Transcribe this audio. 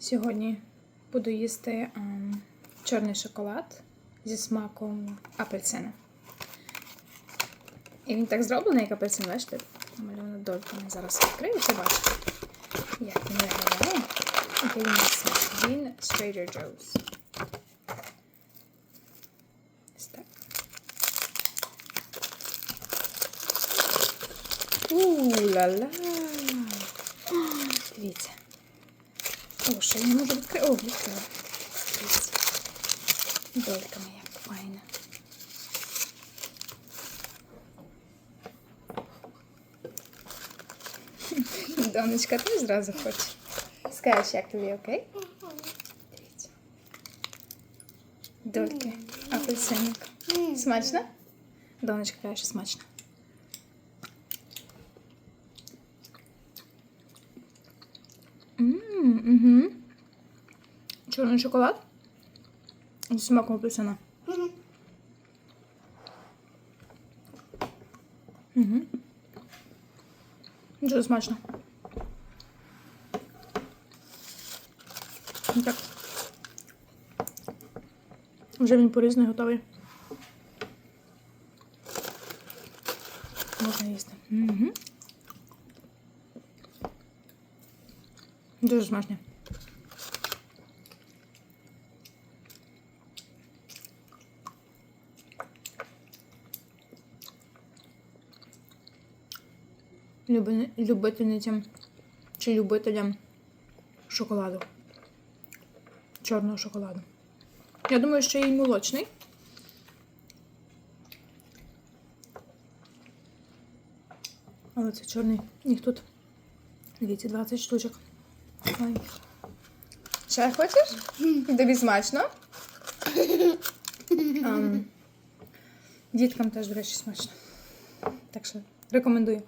Сьогодні буду їсти ем, чорний шоколад зі смаком апельсина. І він так зроблений, як апельсин, бачите? Намальовано дольками. Зараз відкрию і побачите, як він виглядає. Який він смак. Він Trader Joe's. Ось. У-ла-ла! Дивіться. О, що я не можу відкрити. О, відкрила. Дивіться. Дольками як файно. Донечка теж зразу хоче. Скажеш, як тобі, окей? Дивіться. Дольки. Апельсинок. Смачно? Донечка каже, що смачно. Угу. Чорний шоколад. Зі смаком апельсина. Угу. Дуже смачно. Ну Так. Вже він порізний готовий. Можна їсти. Угу. Дуже смачно. Люби- Любительницям чи любителям шоколаду. Чорного шоколаду. Я думаю, що і молочний. Але це чорний. Їх тут. Дивіться, 20 штучок. Маленьких. Ще хочеш? Тобі смачно? Ам, Діткам теж, до речі, смачно. Так що рекомендую.